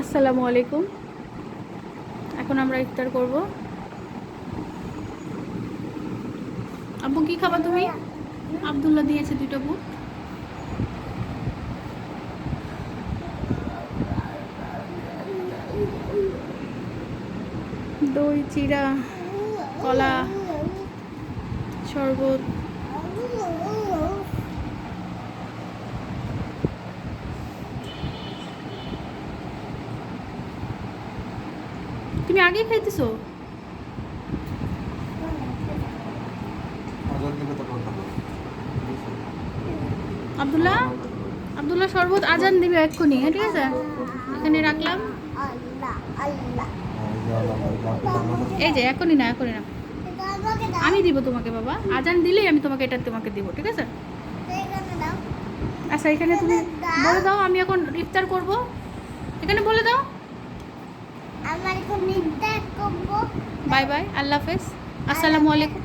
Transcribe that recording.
আসসালামু আলাইকুম। এখন আমরা ইফতার করব। আব্বু, কি খাবা তুমি? আব্দুল্লাহ দিয়েছে দুটো বুট। দই চিরা কলা, শরবত। তুমি আগে খাইতেছো? আব্দুল্লাহ? আব্দুল্লাহ শরবত আজান দিবে এক্ষুনি হ্যাঁ ঠিক আছে? এখানে রাখলাম। এই যে এখনই না এখনই না। আমি দিব তোমাকে বাবা। আজান দিলেই আমি তোমাকে এটা তোমাকে দিব ঠিক আছে? আচ্ছা এখানে তুমি বলে দাও আমি এখন ইফতার করব। এখানে বলে দাও আমার এখন নির্দেশ করব বাই বাই আল্লাহ হাফেজ। আসসালামু আলাইকুম।